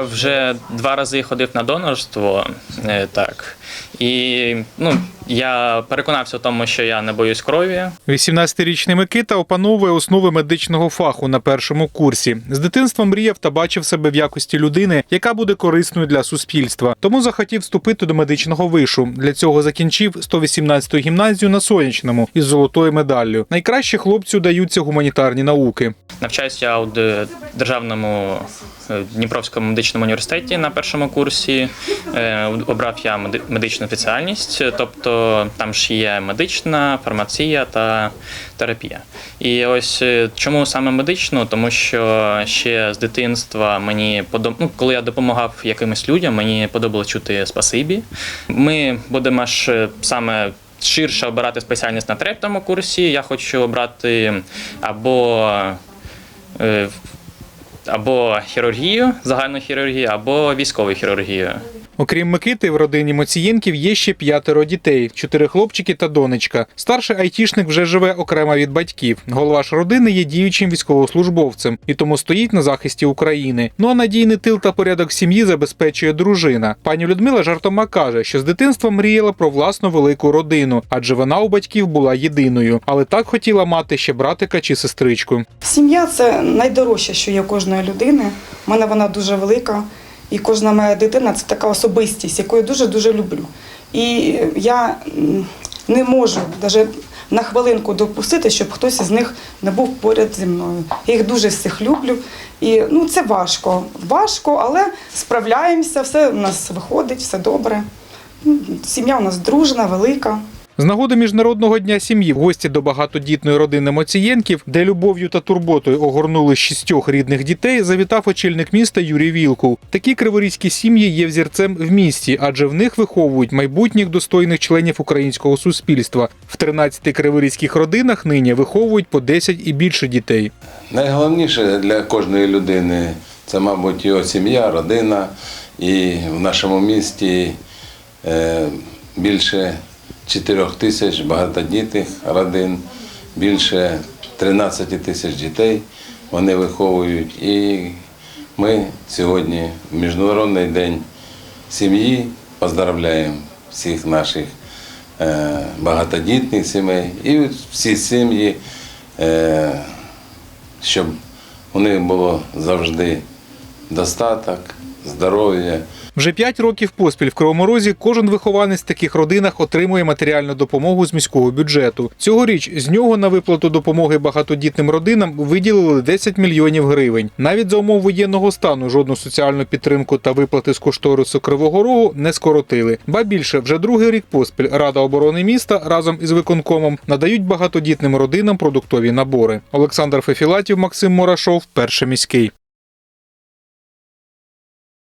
Вже два рази ходив на донорство, е, так. І ну, я переконався в тому, що я не боюсь крові. 18-річний Микита опановує основи медичного фаху на першому курсі. З дитинства мріяв та бачив себе в якості людини, яка буде корисною для суспільства. Тому захотів вступити до медичного вишу. Для цього закінчив 118-ту гімназію на сонячному із золотою медаллю. Найкраще хлопцю даються гуманітарні науки. Навчаюся я у державному е, Дніпровському медичному університеті на першому курсі. Е, Обрав я медичну спеціальність, тобто там ж є медична, фармація та терапія. І ось е, чому саме медичну? Тому що ще з дитинства мені подоб... ну, коли я допомагав якимось людям, мені подобалось чути спасибі. Ми будемо ж е, саме ширше обирати спеціальність на третьому курсі. Я хочу обрати або е, або хірургію, загальну хірургію, або військову хірургію. Окрім Микити, в родині Моцієнків є ще п'ятеро дітей: чотири хлопчики та донечка. Старший айтішник вже живе окремо від батьків. Голова ж родини є діючим військовослужбовцем і тому стоїть на захисті України. Ну а надійний тил та порядок сім'ї забезпечує дружина. Пані Людмила жартома каже, що з дитинства мріяла про власну велику родину, адже вона у батьків була єдиною, але так хотіла мати ще братика чи сестричку. Сім'я це найдорожче, що є кожної людини. У мене вона дуже велика, і кожна моя дитина це така особистість, яку я дуже-дуже люблю. І я не можу навіть на хвилинку допустити, щоб хтось із них не був поряд зі мною. Я їх дуже всіх люблю. І ну, це важко. Важко, але справляємося, все у нас виходить, все добре. Сім'я у нас дружна, велика. З нагоди міжнародного дня сім'ї гості до багатодітної родини Моцієнків, де любов'ю та турботою огорнули шістьох рідних дітей, завітав очільник міста Юрій Вілкул. Такі криворізькі сім'ї є взірцем в місті, адже в них виховують майбутніх достойних членів українського суспільства. В 13 криворізьких родинах нині виховують по 10 і більше дітей. Найголовніше для кожної людини це, мабуть, його сім'я, родина. І в нашому місті е, більше 4 тисяч багатодітних родин, більше 13 тисяч дітей вони виховують. І ми сьогодні, в Міжнародний день сім'ї, поздравляємо всіх наших е, багатодітних сімей і всі сім'ї. Е, щоб у них було завжди достаток, здоров'я. Вже 5 років поспіль в Кривому Розі кожен вихованець в таких родинах отримує матеріальну допомогу з міського бюджету. Цьогоріч з нього на виплату допомоги багатодітним родинам виділили 10 мільйонів гривень. Навіть за умов воєнного стану жодну соціальну підтримку та виплати з кошторису Кривого Рогу не скоротили. Ба більше вже другий рік поспіль Рада оборони міста разом із виконкомом надають багатодітним родинам продуктові набори. Олександр Фефілатів, Максим Мурашов, перший міський.